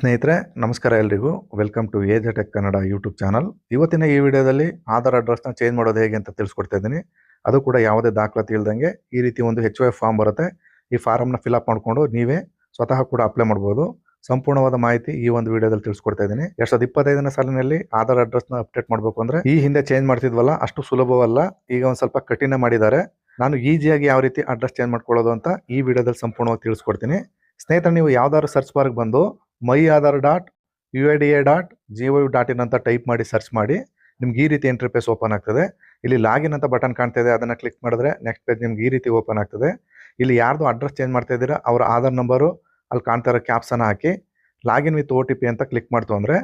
ಸ್ನೇಹಿತರೆ, ನಮಸ್ಕಾರ ಎಲ್ರಿಗೂ. Welcome to age tech Kannada YouTube channel ಇವತ್ತಿನ ಈ ವಿಡಿಯೋದಲ್ಲಿ ಆಧಾರ್ ಅಡ್ರೆಸ್ನ ಚೇಂಜ್ ಮಾಡೋದು ಹೇಗೆ ಅಂತ ತಿಳಿಸ್ಕೊಡ್ತಾ ಇದ್ದೀನಿ. ಅದು ಕೂಡ ಯಾವುದೇ ದಾಖಲಾತಿ ಇಲ್ದಂಗೆ ಈ ರೀತಿ ಒಂದು ಹೆಚ್ ಫಾರ್ಮ್ ಬರುತ್ತೆ. ಈ ಫಾರಮ್ನ ಫಿಲ್ಅಪ್ ಮಾಡಿಕೊಂಡು ನೀವೇ ಸ್ವತಃ ಕೂಡ ಅಪ್ಲೈ ಮಾಡ್ಬೋದು. ಸಂಪೂರ್ಣವಾದ ಮಾಹಿತಿ ಈ ಒಂದು ವಿಡಿಯೋದಲ್ಲಿ ತಿಳಿಸ್ಕೊಡ್ತಾ ಇದ್ದೀನಿ. ಎರಡ್ ಸಾವಿರದ ಇಪ್ಪತ್ತೈದನೇ ಸಾಲಿನಲ್ಲಿ ಆಧಾರ್ ಅಡ್ರೆಸ್ನ ಅಪ್ಡೇಟ್ ಮಾಡಬೇಕು ಅಂದ್ರೆ ಈ ಹಿಂದೆ ಚೇಂಜ್ ಮಾಡ್ತಿದ್ವಲ್ಲ, ಅಷ್ಟು ಸುಲಭವಲ್ಲ. ಈಗ ಒಂದು ಸ್ವಲ್ಪ ಕಠಿಣ ಮಾಡಿದ್ದಾರೆ. ನಾನು ಈಸಿಯಾಗಿ ಯಾವ ರೀತಿ ಅಡ್ರೆಸ್ ಚೇಂಜ್ ಮಾಡ್ಕೊಳ್ಳೋದು ಅಂತ ಈ ವಿಡಿಯೋದಲ್ಲಿ ಸಂಪೂರ್ಣವಾಗಿ ತಿಳಿಸ್ಕೊಡ್ತೀನಿ. ಸ್ನೇಹಿತರೆ, ನೀವು ಯಾವ್ದಾದ್ರು ಸರ್ಚ್ ಬಾರ್ಗೆ ಬಂದು my Aadhaar dot U I D A dot G O dot in ಅಂತ ಟೈಪ್ ಮಾಡಿ ಸರ್ಚ್ ಮಾಡಿ. ನಿಮ್ಗೆ ಈ ರೀತಿ ಇಂಟರ್ಫೇಸ್ ಓಪನ್ ಆಗ್ತದೆ. ಇಲ್ಲಿ ಲಾಗಿನ್ ಅಂತ ಬಟನ್ ಕಾಣ್ತಾ ಇದೆ, ಅದನ್ನು ಕ್ಲಿಕ್ ಮಾಡಿದ್ರೆ ನೆಕ್ಸ್ಟ್ ಪೇಜ್ ನಿಮ್ಗೆ ಈ ರೀತಿ ಓಪನ್ ಆಗ್ತದೆ. ಇಲ್ಲಿ ಯಾರ್ದು ಅಡ್ರೆಸ್ ಚೇಂಜ್ ಮಾಡ್ತಾ ಇದ್ದೀರಾ, ಅವರ ಆಧಾರ್ ನಂಬರು ಅಲ್ಲಿ ಕಾಣ್ತಾ ಇರೋ ಕ್ಯಾಪ್ಸನ್ನು ಹಾಕಿ login with O T P ಅಂತ ಕ್ಲಿಕ್ ಮಾಡ್ತು ಅಂದರೆ,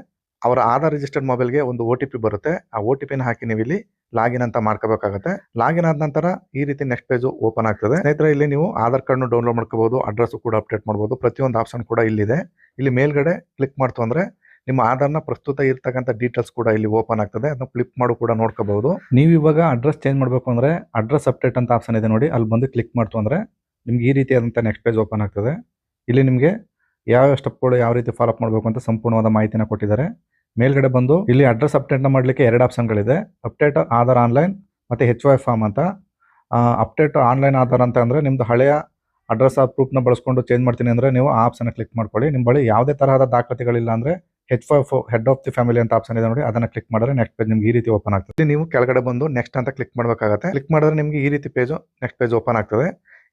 ಅವರ ಆಧಾರ್ ರಿಜಿಸ್ಟರ್ಡ್ ಮೊಬೈಲ್ಗೆ ಒಂದು ಒ ಟಿ ಪಿ ಬರುತ್ತೆ. ಆ ಒ ಟಿ ಪಿನ ಹಾಕಿ ನೀವು ಇಲ್ಲಿ ಲಾಗಿನ್ ಅಂತ ಮಾಡ್ಕೋಬೇಕಾಗುತ್ತೆ. ಲಾಗಿನ್ ಆದ ನಂತರ ಈ ರೀತಿ ನೆಕ್ಸ್ಟ್ ಪೇಜು ಓಪನ್ ಆಗ್ತದೆ. ಸ್ನೇಹಿತರೆ, ಇಲ್ಲಿ ನೀವು ಆಧಾರ್ ಕಾರ್ಡ್ನು ಡೌನ್ಲೋಡ್ ಮಾಡ್ಕೋಬಹುದು ಅಡ್ರೆಸ್ ಕೂಡ ಅಪ್ಡೇಟ್ ಮಾಡ್ಬೋದು. ಪ್ರತಿಯೊಂದು ಆಪ್ಷನ್ ಕೂಡ ಇಲ್ಲಿದೆ. ಇಲ್ಲಿ ಮೇಲ್ಗಡೆ ಕ್ಲಿಕ್ ಮಾಡ್ತು ಅಂದ್ರೆ ನಿಮ್ಮ ಆಧಾರ್ನ ಪ್ರಸ್ತುತ ಇರ್ತಕ್ಕಂಥ ಡೀಟೇಲ್ಸ್ ಕೂಡ ಇಲ್ಲಿ ಓಪನ್ ಆಗ್ತದೆ. ಅದನ್ನ ಕ್ಲಿಕ್ ಮಾಡು ಕೂಡ ನೋಡ್ಕೋಬಹುದು. ನೀವು ಇವಾಗ ಅಡ್ರೆಸ್ ಚೇಂಜ್ ಮಾಡಬೇಕು ಅಂದ್ರೆ ಅಡ್ರೆಸ್ ಅಪ್ಡೇಟ್ ಅಂತ ಆಪ್ಷನ್ ಇದೆ ನೋಡಿ. ಅಲ್ಲಿ ಬಂದು ಕ್ಲಿಕ್ ಮಾಡ್ತು ಅಂದ್ರೆ ನಿಮ್ಗೆ ಈ ರೀತಿಯಾದಂಥ ನೆಕ್ಸ್ಟ್ ಪೇಜ್ ಓಪನ್ ಆಗ್ತದೆ. ಇಲ್ಲಿ ನಿಮಗೆ ಯಾವ ಸ್ಟೆಪ್ಗಳು ಯಾವ ರೀತಿ ಫಾಲೋ ಅಪ್ ಮಾಡಬೇಕು ಅಂತ ಸಂಪೂರ್ಣವಾದ ಮಾಹಿತಿನ ಕೊಟ್ಟಿದ್ದಾರೆ. ಮೇಲ್ಗಡೆ ಬಂದು ಇಲ್ಲಿ ಅಡ್ರೆಸ್ ಅಪ್ಡೇಟ್ನ ಮಾಡಲಿಕ್ಕೆ ಎರಡು ಆಪ್ಷನ್ಗಳಿದೆ ಅಪ್ಡೇಟ್ ಆಧಾರ್ ಆನ್ಲೈನ್ ಮತ್ತು ಹೆಚ್ ವೈ ಫಾರ್ಮ್ ಅಂತ. ಅಪ್ಡೇಟ್ ಆನ್ಲೈನ್ ಆಧಾರ್ ಅಂತ ಅಂದರೆ ನಿಮ್ದು ಹಳೆಯ ಅಡ್ರೆಸ್ ಆಫ್ ಪ್ರೂಫ್ನ ಬಳಸ್ಕೊಂಡು ಚೇಂಜ್ ಮಾಡ್ತೀನಿ ಅಂದರೆ ನೀವು ಆ ಆಪ್ಷನ್ ಕ್ಲಿಕ್ ಮಾಡ್ಕೊಳ್ಳಿ. ನಿಮ್ಮ ಬಳಿ ಯಾವುದೇ ತರಹದ ದಾಖಲೆಗಳಿಲ್ಲ ಅಂದರೆ H F head of the family ಅಂತ ಆಪ್ಷನ್ ಇದೆ ನೋಡಿ, ಅದನ್ನ ಕ್ಲಿಕ್ ಮಾಡಿದ್ರೆ ನೆಕ್ಸ್ಟ್ ಪೇಜ್ ನಿಮ್ಗೆ ಈ ರೀತಿ ಓಪನ್ ಆಗ್ತದೆ. ನೀವು ಕೆಳಗಡೆ ಬಂದು ನೆಕ್ಸ್ಟ್ ಅಂತ ಕ್ಲಿಕ್ ಮಾಡಬೇಕಾಗುತ್ತೆ. ಕ್ಲಿಕ್ ಮಾಡಿದ್ರೆ ನಿಮ್ಗೆ ಈ ರೀತಿ ಪೇಜ್ ನೆಕ್ಸ್ಟ್ ಪೇಜ್ ಓಪನ್ ಆಗ್ತದೆ.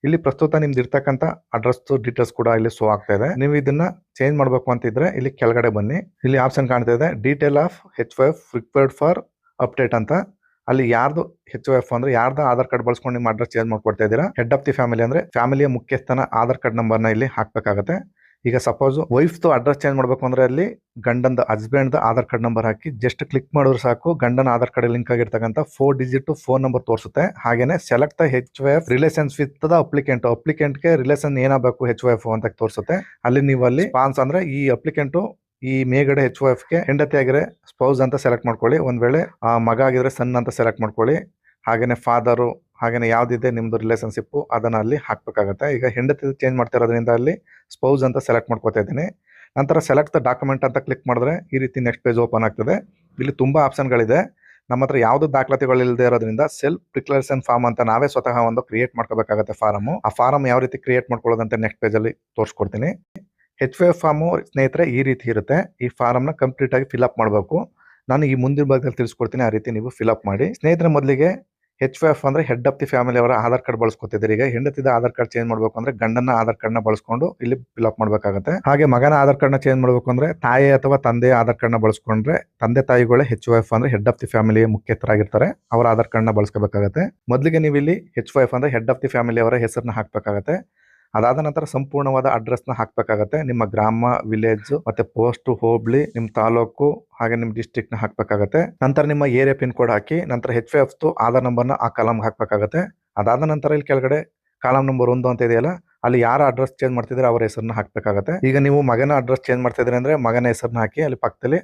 ಇಲ್ಲಿ ಪ್ರಸ್ತುತ ನಿಮ್ದು ಇರ್ತಕ್ಕಂಥ ಅಡ್ರೆಸ್ ಡೀಟೇಲ್ಸ್ ಕೂಡ ಇಲ್ಲಿ ಶೋ ಆಗ್ತಾ ಇದೆ. ನೀವು ಇದನ್ನ ಚೇಂಜ್ ಮಾಡಬೇಕು ಅಂತಿದ್ರೆ ಇಲ್ಲಿ ಕೆಳಗಡೆ ಬನ್ನಿ. ಇಲ್ಲಿ ಆಪ್ಷನ್ ಕಾಣ್ತಾ ಇದೆ detail of H wife required for update ಅಂತ. ಅಲ್ಲಿ ಯಾರ್ದು ಹೆಚ್ ಎಫ್ ಅಂದ್ರೆ ಯಾರ್ದು ಆಧಾರ್ ಕಾರ್ಡ್ ಬಳಸ್ಕೊಂಡು ನಿಮ್ಮ ಅಡ್ರೆಸ್ ಚೇಂಜ್ ಮಾಡ್ಕೊಡ್ತಾ ಇದ್ದೀರಾ? ಹೆಡ್ ಆಫ್ ದಿ ಫ್ಯಾಮಿಲಿ ಅಂದ್ರೆ ಫ್ಯಾಮಿಲಿಯ ಮುಖ್ಯಸ್ಥನ ಆಧಾರ್ ಕಾರ್ಡ್ ನಂಬರ್ನ ಇಲ್ಲಿ ಹಾಕ್ಬೇಕಾಗತ್ತೆ. ಈಗ ಸಪೋಸ್ ವೈಫ್ದು ಅಡ್ರೆಸ್ ಚೇಂಜ್ ಮಾಡಬೇಕು ಅಂದ್ರೆ ಅಲ್ಲಿ ಗಂಡಂದ ಹಸ್ಬೆಂಡ್ ಆಧಾರ್ ಕಾರ್ಡ್ ನಂಬರ್ ಹಾಕಿ ಜಸ್ಟ್ ಕ್ಲಿಕ್ ಮಾಡಿದ್ರೆ ಸಾಕು, ಗಂಡನ ಆಧಾರ್ ಕಾರ್ಡ್ ಲಿಂಕ್ ಆಗಿರ್ತಕ್ಕಂಥ ಫೋರ್ ಡಿಜಿಟ್ ಫೋನ್ ನಂಬರ್ ತೋರಿಸುತ್ತೆ. ಹಾಗೇನೆ select the H F relations with the applicant ಅಪ್ಲಿಕೆಂಟ್ಗೆ relation ಏನಾಗಬೇಕು ಹೆಚ್ ಎಫ್ ಅಂತ ತೋರಿಸುತ್ತೆ. ಅಲ್ಲಿ ನೀವು ಅಲ್ಲಿ ಪಾನ್ಸ್ ಅಂದ್ರೆ ಈ ಅಪ್ಲಿಕೆಂಟು ಈ ಮೇಗಡೆ ಎಚ್ ಎಫ್ಗೆ ಹೆಂಡತಿ ಆಗಿದ್ರೆ ಸ್ಪೌಸ್ ಅಂತ ಸೆಲೆಕ್ಟ್ ಮಾಡ್ಕೊಳ್ಳಿ. ಒಂದ್ ವೇಳೆ ಆ ಮಗ ಆಗಿದ್ರೆ ಸನ್ ಅಂತ ಸೆಲೆಕ್ಟ್ ಮಾಡ್ಕೊಳ್ಳಿ. ಹಾಗೇನೆ ಫಾದರು ಹಾಗೇನೆ ಯಾವ್ದಿದೆ ನಿಮ್ದು ರಿಲೇಷನ್ಶಿಪ್ ಅದನ್ನ ಅಲ್ಲಿ ಹಾಕ್ಬೇಕಾಗತ್ತೆ. ಈಗ ಹೆಂಡತಿ ಚೇಂಜ್ ಮಾಡ್ತಿರೋದ್ರಿಂದ ಅಲ್ಲಿ ಸ್ಪೌಸ್ ಅಂತ ಸೆಲೆಕ್ಟ್ ಮಾಡ್ಕೊತಾ ಇದ್ದೀನಿ. ನಂತರ ಸೆಲೆಕ್ಟ್ ದ ಡಾಕ್ಯುಮೆಂಟ್ ಅಂತ ಕ್ಲಿಕ್ ಮಾಡಿದ್ರೆ ಈ ರೀತಿ ನೆಕ್ಸ್ಟ್ ಪೇಜ್ ಓಪನ್ ಆಗ್ತದೆ. ಇಲ್ಲಿ ತುಂಬಾ ಆಪ್ಷನ್ಗಳಿದೆ ನಮ್ಮ ಹತ್ರ ಯಾವ್ದು ದಾಖಲಾತಿಗಳು ಇಲ್ಲದೆ ಇರೋದ್ರಿಂದ ಸೆಲ್ಫ್ ಡಿಕ್ಲರೇಷನ್ ಫಾರ್ಮ್ ಅಂತ ನಾವೇ ಸ್ವತಃ ಒಂದು ಕ್ರಿಯೇಟ್ ಮಾಡ್ಕೋಬೇಕಾಗತ್ತೆ ಫಾರಮ್ ಆ ಫಾರಮ್ ಯಾವ ರೀತಿ ಕ್ರಿಯೇಟ್ ಮಾಡ್ಕೊಳ್ಳೋದಂತ ನೆಕ್ಸ್ಟ್ ಪೇಜ್ ಅಲ್ಲಿ ತೋರಿಸ್ಕೊಡ್ತೀನಿ. ಹೆಚ್ ಎಫ್ ಫಾರ್ಮು ಸ್ನೇಹಿತರೆ, ಈ ರೀತಿ ಇರುತ್ತೆ. ಈ ಫಾರಮ್ನ ಕಂಪ್ಲೀಟ್ ಆಗಿ ಫಿಲ್ಅಪ್ ಮಾಡಬೇಕು. ನಾನು ಈ ಮುಂದಿನ ಭಾಗದಲ್ಲಿ ತಿಳಿಸ್ಕೊಡ್ತೀನಿ, ಆ ರೀತಿ ನೀವು ಫಿಲಪ್ ಮಾಡಿ. ಸ್ನೇಹಿತರ, ಮೊದಲಿಗೆ ಹೆಚ್ ಎಫ್ ಅಂದ್ರೆ ಹೆಡ್ ಆಫ್ ದಿ ಫ್ಯಾಮಿಲಿ ಅವರ ಆಧಾರ್ ಕಾರ್ಡ್ ಬಳಸ್ಕೊತಿದ್ದಾರೆ. ಈಗ ಹೆಂಡತಿದ ಆಧಾರ್ ಕಾರ್ಡ್ ಚೇಂಜ್ ಮಾಡಬೇಕು ಅಂದ್ರೆ ಗಂಡನ ಆಧಾರ್ ಕಾರ್ಡ್ನ ಬಳಸ್ಕೊಂಡು ಇಲ್ಲಿ ಫಿಲಪ್ ಮಾಡಬೇಕಾಗುತ್ತೆ. ಹಾಗೆ ಮಗನ ಆಧಾರ್ ಕಾರ್ಡ್ನ ಚೇಂಜ್ ಮಾಡಬೇಕು ಅಂದ್ರೆ ತಾಯಿ ಅಥವಾ ತಂದೆಯ ಆಧಾರ್ ಕಾರ್ಡ್ನ ಬಳಸ್ಕೊಂಡ್ರೆ ತಂದೆ ತಾಯಿಗಳೇ ಹೆಚ್ ಎಫ್ ಅಂದ್ರೆ ಹೆಡ್ ಆಫ್ ದಿ ಫ್ಯಾಮಿಲಿ ಮುಖ್ಯಸ್ಥರಾಗಿರ್ತಾರೆ. ಅವರ ಆಧಾರ್ ಕಾರ್ಡ್ನ ಬಳಸ್ಕೋಬೇಕಾಗತ್ತೆ. ಮೊದಲಿಗೆ ನೀವು ಇಲ್ಲಿ ಹೆಚ್ ಎಫ್ ಅಂದ್ರೆ ಹೆಡ್ ಆಫ್ ದಿ ಫ್ಯಾಮಿಲಿ ಅವರ ಹೆಸರನ್ನ ಹಾಕ್ಬೇಕಾಗತ್ತೆ. ಅದಾದ ನಂತರ ಸಂಪೂರ್ಣವಾದ ಅಡ್ರೆಸ್ನ ಹಾಕಬೇಕಾಗತ್ತೆ. ನಿಮ್ಮ ಗ್ರಾಮ ವಿಲೇಜ್ ಮತ್ತೆ ಪೋಸ್ಟ್ ಹೋಬಳಿ, ನಿಮ್ಮ ತಾಲೂಕು ಹಾಗೆ ನಿಮ್ಮ ಡಿಸ್ಟ್ರಿಕ್ಟ್ನ ಹಾಕ್ಬೇಕಾಗತ್ತೆ. ನಂತರ ನಿಮ್ಮ ಏರಿಯಾ ಪಿನ್ ಕೋಡ್ ಹಾಕಿ, ನಂತರ ಹೆಚ್ ಎಫ್ ಆಧಾರ್ ನಂಬರ್ನ ಆ ಕಾಲಮ್ ಹಾಕಬೇಕಾಗತ್ತೆ. ಅದಾದ ನಂತರ ಇಲ್ಲಿ ಕೆಳಗಡೆ ಕಾಲಮ್ ನಂಬರ್ ಒಂದು ಅಂತ ಇದೆಯಲ್ಲ, ಅಲ್ಲಿ ಯಾರ ಅಡ್ರೆಸ್ ಚೇಂಜ್ ಮಾಡ್ತಿದ್ರೆ ಅವರ ಹೆಸರನ್ನ ಹಾಕಬೇಕಾಗತ್ತೆ. ಈಗ ನೀವು ಮಗನ ಅಡ್ರೆಸ್ ಚೇಂಜ್ ಮಾಡ್ತಿದ್ರೆ ಅಂದ್ರೆ ಮಗನ ಹೆಸರನ್ನ ಹಾಕಿ ಅಲ್ಲಿ ಪಕ್ಕದಲ್ಲಿ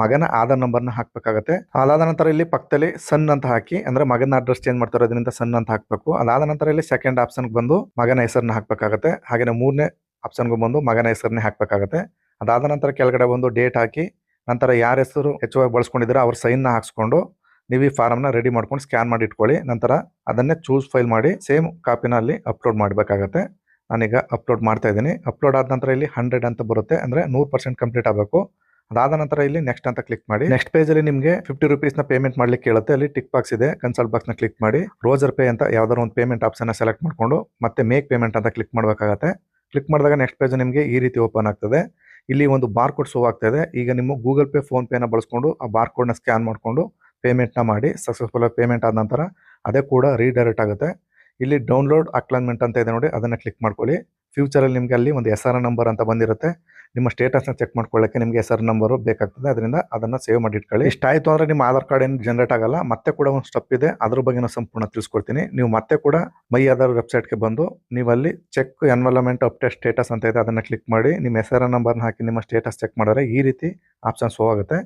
ಮಗನ ಆಧಾರ್ ನಂಬರ್ನ ಹಾಕ್ಬೇಕಾಗತ್ತೆ. ಅದಾದ ನಂತರ ಇಲ್ಲಿ ಪಕ್ಕದಲ್ಲಿ ಸನ್ ಅಂತ ಹಾಕಿ, ಅಂದ್ರೆ ಮಗನ ಅಡ್ರೆಸ್ ಚೇಂಜ್ ಮಾಡ್ತಿರೋದ್ರಿಂದ ಸನ್ ಅಂತ ಹಾಕ್ಬೇಕು. ಅದಾದ ನಂತರ ಇಲ್ಲಿ ಸೆಕೆಂಡ್ ಆಪ್ಷನ್ ಬಂದು ಮಗನ ಹೆಸರನ್ನ ಹಾಕ್ಬೇಕಾಗತ್ತೆ. ಹಾಗೆ ಮೂರನೇ ಆಪ್ಷನ್ಗೂ ಬಂದು ಮಗನ ಹೆಸರನ್ನೇ ಹಾಕ್ಬೇಕಾಗತ್ತೆ. ಅದಾದ ನಂತರ ಕೆಳಗಡೆ ಬಂದು ಡೇಟ್ ಹಾಕಿ, ನಂತರ ಯಾರ ಹೆಸರು ಹೆಚ್ಚುವಾಗಿ ಬಳಸ್ಕೊಂಡಿದ್ರೆ ಅವ್ರ ಸೈನ್ನ ಹಾಕ್ಸ್ಕೊಂಡು ನೀವು ಈ ನ ರೆಡಿ ಮಾಡ್ಕೊಂಡು ಸ್ಕ್ಯಾನ್ ಮಾಡಿ ಇಟ್ಕೊಳ್ಳಿ. ನಂತರ ಅದನ್ನೇ ಚೂಸ್ ಫೈಲ್ ಮಾಡಿ ಸೇಮ್ ಕಾಪಿನ ಅಲ್ಲಿ ಅಪ್ಲೋಡ್ ಮಾಡಬೇಕಾಗತ್ತೆ. ನಾನೀಗ ಅಪ್ಲೋಡ್ ಮಾಡ್ತಾ ಇದ್ದೀನಿ. ಅಪ್ಲೋಡ್ ಆದ ನಂತರ ಇಲ್ಲಿ ಹಂಡ್ರೆಡ್ ಅಂತ ಬರುತ್ತೆ. ಅಂದ್ರೆ ನೂರು ಪರ್ಸೆಂಟ್ ಕಂಪ್ಲೀಟ್ ಆಗಬೇಕು. ಅದಾದ ನಂತರ ಇಲ್ಲಿ ನೆಕ್ಸ್ಟ್ ಅಂತ ಕ್ಲಿಕ್ ಮಾಡಿ. ನೆಕ್ಸ್ಟ್ ಪೇಜ್ ಅಲ್ಲಿ ನಿಮಗೆ ಫಿಫ್ಟಿ ರುಪೀಸ್ನ ಪೇಮೆಂಟ್ ಮಾಡ್ಲಿಕ್ಕೆ ಕೇಳುತ್ತೆ. ಅಲ್ಲಿ ಟಿಕ್ ಬಾಕ್ಸ್ ಇದೆ. ಕನ್ಸಲ್ಟ್ ಬಾಕ್ಸ್ನ ಕ್ಲಿಕ್ ಮಾಡಿ. ರೋಜರ್ ಪೇ ಅಂತ ಯಾವ್ದಾದ್ರು ಒಂದು ಪೇಮೆಂಟ್ ಆಪ್ಷನ್ ಸೆಲೆಕ್ಟ್ ಮಾಡ್ಕೊಂಡು ಮತ್ತೆ ಮೇಕ್ ಪೇಮೆಂಟ್ ಅಂತ ಕ್ಲಿಕ್ ಮಾಡಬೇಕಾಗತ್ತೆ. ಕ್ಲಿಕ್ ಮಾಡಿದಾಗ ನೆಕ್ಸ್ಟ್ ಪೇಜ್ ನಿಮಗೆ ಈ ರೀತಿ ಓಪನ್ ಆಗ್ತದೆ. ಇಲ್ಲಿ ಒಂದು ಬಾರ್ ಕೋಡ್ ಶೋ ಆಗ್ತದೆ ಈಗ ನಿಮ್ಮ ಗೂಗಲ್ ಪೇ ಫೋನ್ ಪೇನ ಬಳಸ್ಕೊಂಡು ಆ ಬಾರ್ ಕೋಡ್ನ ಸ್ಕ್ಯಾನ್ ಮಾಡಿಕೊಂಡು ನ ಮಾಡಿ ಸಕ್ಸಸ್ಫುಲ್ ಆಗಿ ಪೇಮೆಂಟ್ ಆದ ನಂತರ ಅದೇ ಕೂಡ ರೀಡೈರೆಕ್ಟ್ ಆಗುತ್ತೆ. ಇಲ್ಲಿ ಡೌನ್ಲೋಡ್ ಅಕ್ಲೈನ್ಮೆಂಟ್ ಅಂತ ಇದೆ ನೋಡಿ. ಅದನ್ನ ಕ್ಲಿಕ್ ಮಾಡ್ಕೊಳ್ಳಿ. ಫ್ಯೂಚರಲ್ಲಿ ನಿಮಗೆ ಅಲ್ಲಿ ಒಂದು ಎಸ್ ಆರ್ ನಂಬರ್ ಅಂತ ಬಂದಿರುತ್ತೆ. ನಿಮ್ಮ ಸ್ಟೇಟಸ್ನ ಚೆಕ್ ಮಾಡ್ಕೊಳ್ಳೋಕ್ಕೆ ನಿಮಗೆ ಎಸ್ ಆರ್ ನಂಬರು ಬೇಕಾಗ್ತದೆ. ಅದರಿಂದ ಅದನ್ನು ಸೇವ್ ಮಾಡಿ ಇಟ್ಕೊಳ್ಳಿ. ಇಷ್ಟಾಯಿತು ಅಂದರೆ ನಿಮ್ಮ ಆಧಾರ್ ಕಾರ್ಡ್ ಏನು ಜನರೇಟ್ ಆಗಲ್ಲ. ಮತ್ತೆ ಕೂಡ ಒಂದು ಸ್ಟೆಪ್ ಇದೆ. ಅದ್ರ ಬಗ್ಗೆ ನಾನು ಸಂಪೂರ್ಣ ತಿಳಿಸ್ಕೊಡ್ತೀನಿ. ನೀವು ಮತ್ತೆ ಕೂಡ ಮೈ ಆಧಾರ್ ವೆಬ್ಸೈಟ್ಗೆ ಬಂದು ನೀವು ಅಲ್ಲಿ ಚೆಕ್ ಎನ್ವಲಮೆಂಟ್ ಅಪ್ಡೇಟ್ ಸ್ಟೇಟಸ್ ಅಂತ ಇದೆ, ಅದನ್ನು ಕ್ಲಿಕ್ ಮಾಡಿ ನಿಮ್ಮ ಹೆಸರ ನಂಬರ್ನ ಹಾಕಿ ನಿಮ್ಮ ಸ್ಟೇಟಸ್ ಚೆಕ್ ಮಾಡಿದ್ರೆ ಈ ರೀತಿ ಆಪ್ಷನ್ ಶೋ ಆಗುತ್ತೆ.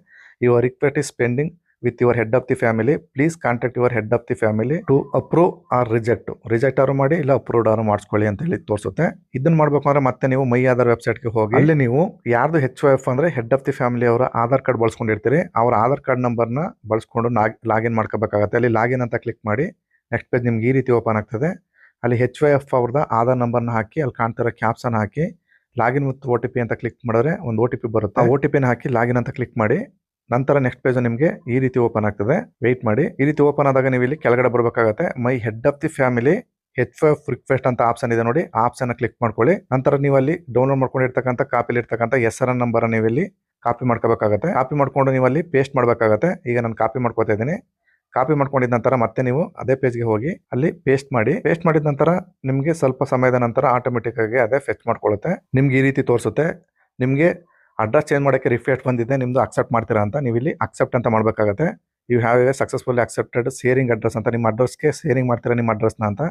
Your request is pending with your head of the family please contact your head of the family to approve or reject reject ಆರು ಮಾಡಿ, ಇಲ್ಲ ಅಪ್ರೂವ್ಡ್ ಆರು ಮಾಡಿಸ್ಕೊಳ್ಳಿ ಅಂತ ಹೇಳಿ ತೋರಿಸುತ್ತೆ. ಇದನ್ನ ಮಾಡ್ಬೇಕು ಅಂದ್ರೆ ಮತ್ತೆ ನೀವು ಮೈ ಆಧಾರ್ ವೆಬ್ಸೈಟ್ಗೆ ಹೋಗಿ, ಅಲ್ಲಿ ನೀವು ಯಾರ್ದು ಹೆಚ್ ಎಫ್ ಅಂದ್ರೆ ಹೆಡ್ ಆಫ್ ದಿ ಫ್ಯಾಮಿಲಿ ಅವರ ಆಧಾರ್ ಕಾರ್ಡ್ ಬಳಸ್ಕೊಂಡಿರ್ತೀರಿ, ಅವ್ರ ಆಧಾರ್ ಕಾರ್ಡ್ ನಂಬರ್ನ ಬಳಸ್ಕೊಂಡು ಲಾಗಿನ್ ಮಾಡ್ಕೋಬೇಕಾಗತ್ತೆ. ಅಲ್ಲಿ ಲಾಗಿನ್ ಅಂತ ಕ್ಲಿಕ್ ಮಾಡಿ ನೆಕ್ಸ್ಟ್ ಪೇಜ್ ನಿಮ್ಗೆ ಈ ರೀತಿ ಓಪನ್ ಆಗ್ತದೆ. ಅಲ್ಲಿ ಹೆಚ್ ವೈ ಎಫ್ ಅವ್ರದ್ದು ಆಧಾರ್ ನಂಬರ್ನ ಹಾಕಿ, ಅಲ್ಲಿ ಕಾಣ್ತಿರೋ ಕ್ಯಾಪ್ಸನ್ ಹಾಕಿ login with O T P ಅಂತ ಕ್ಲಿಕ್ ಮಾಡಿದ್ರೆ ಒಂದು ಒ ಟಿ ಪಿ ಬರುತ್ತೆ. ಒ ಟಿ ಪಿನ ಹಾಕಿ ಲಾಗಿನ್ ಅಂತ ಕ್ಲಿಕ್ ಮಾಡಿ ನಂತರ ನೆಕ್ಸ್ಟ್ ಪೇಜ್ ನಿಮಗೆ ಈ ರೀತಿ ಓಪನ್ ಆಗ್ತದೆ. ವೆಯ್ಟ್ ಮಾಡಿ. ಈ ರೀತಿ ಓಪನ್ ಆದಾಗ ನೀವು ಇಲ್ಲಿ ಕೆಳಗಡೆ ಬರಬೇಕಾಗತ್ತೆ. My head of the family H F request ಅಂತ ಆಪ್ಷನ್ ಇದೆ ನೋಡಿ. ಆಪ್ಷನ್ ಕ್ಲಿಕ್ ಮಾಡ್ಕೊಳ್ಳಿ. ನಂತರ ನೀವು ಅಲ್ಲಿ ಡೌನ್ಲೋಡ್ ಮಾಡ್ಕೊಂಡಿರ್ತಕ್ಕಂಥ ಕಾಪಿಲಿ ಇರ್ತಕ್ಕಂಥ ಎಸ್ ಆರ್ ಎನ್ ನಂಬರ್ ನೀವು ಇಲ್ಲಿ ಕಾಪಿ ಮಾಡ್ಕೋಬೇಕಾಗತ್ತೆ. ಕಾಪಿ ಮಾಡಿಕೊಂಡು ನೀವು ಅಲ್ಲಿ ಪೇಸ್ಟ್ ಮಾಡಬೇಕಾಗತ್ತೆ. ಈಗ ನಾನು ಕಾಪಿ ಮಾಡ್ಕೋತಾ ಇದ್ದೀನಿ. ಕಾಪಿ ಮಾಡ್ಕೊಂಡಿದ ನಂತರ ಮತ್ತೆ ನೀವು ಅದೇ ಪೇಜ್ಗೆ ಹೋಗಿ ಅಲ್ಲಿ ಪೇಸ್ಟ್ ಮಾಡಿ. ಪೇಸ್ಟ್ ಮಾಡಿದ ನಂತರ ನಿಮಗೆ ಸ್ವಲ್ಪ ಸಮಯದ ನಂತರ ಆಟೋಮೆಟಿಕ್ ಆಗಿ ಅದೇ ಫೆಚ್ ಮಾಡ್ಕೊಳ್ಳುತ್ತೆ. ನಿಮ್ಗೆ ಈ ರೀತಿ ತೋರಿಸುತ್ತೆ. ನಿಮಗೆ ಅಡ್ರೆಸ್ ಚೇಂಜ್ ಮಾಡೋಕ್ಕೆ ರಿಫ್ಲೆಕ್ಟ್ ಬಂದಿದೆ ನಿಮ್ಮದು ಅಕ್ಸೆಪ್ಟ್ ಮಾಡ್ತೀರಾ ಅಂತ ನೀವು ಇಲ್ಲಿ ಅಕ್ಸೆಪ್ಟ್ ಅಂತ ಮಾಡಬೇಕಾಗತ್ತೆ. You have a successfully accepted sharing address ಅಂತ, ನಿಮ್ಮ ಅಡ್ರೆಸ್ಗೆ ಸೇರಿಂಗ್ ಮಾಡ್ತೀರಾ ನಿಮ್ಮ ಅಡ್ರೆಸ್ನ ಅಂತ.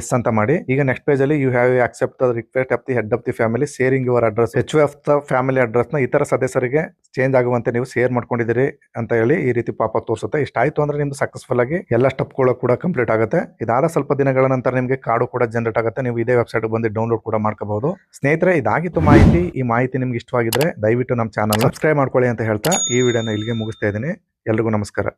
ಎಸ್ ಅಂತ ಮಾಡಿ. ಈಗ ನೆಕ್ಸ್ಟ್ ಪೇಜ್ ಅಲ್ಲಿ you have accept the request of the head of the family sharing your address H F the family ಅಡ್ರೆಸ್ನ ಇತರ ಸದಸ್ಯರಿಗೆ ಚೇಂಜ್ ಆಗುವಂತೆ ನೀವು ಶೇರ್ ಮಾಡ್ಕೊಂಡಿದ್ದೀರಿ ಅಂತ ಹೇಳಿ ಈ ರೀತಿ ಪಾಪ ತೋರಿಸುತ್ತೆ. ಇಷ್ಟಾಯ್ತು ಅಂದ್ರೆ ನಿಮ್ದು ಸಕ್ಸಸ್ಫುಲ್ ಆಗಿ ಎಲ್ಲ ಸ್ಟೆಪ್ ಕೂಡ ಕಂಪ್ಲೀಟ್ ಆಗುತ್ತೆ. ಇದಾದ ಸ್ವಲ್ಪ ದಿನಗಳ ನಂತರ ನಿಮಗೆ ಕಾರ್ಡು ಕೂಡ ಜನರೇಟ್ ಆಗುತ್ತೆ. ನೀವು ಇದೇ ವೆಬ್ಸೈಟ್ ಬಂದು ಡೌನ್ಲೋಡ್ ಕೂಡ ಮಾಡ್ಕೋಬಹುದು. ಸ್ನೇಹಿತರೆ, ಇದಾಗಿತ್ತು ಮಾಹಿತಿ. ಈ ಮಾಹಿತಿ ನಿಮ್ಗೆ ಇಷ್ಟವಾಗಿದ್ರೆ ದಯವಿಟ್ಟು ನಮ್ಮ ಚಾನಲ್ ಸಬ್ಸ್ಕ್ರೈಬ್ ಮಾಡ್ಕೊಳ್ಳಿ ಅಂತ ಹೇಳ್ತಾ ಈ ವಿಡಿಯೋನ ಇಲ್ಲಿಗೆ ಮುಗಿಸ್ತಾ ಇದ್ದೀನಿ. ಎಲ್ರಿಗೂ ನಮಸ್ಕಾರ.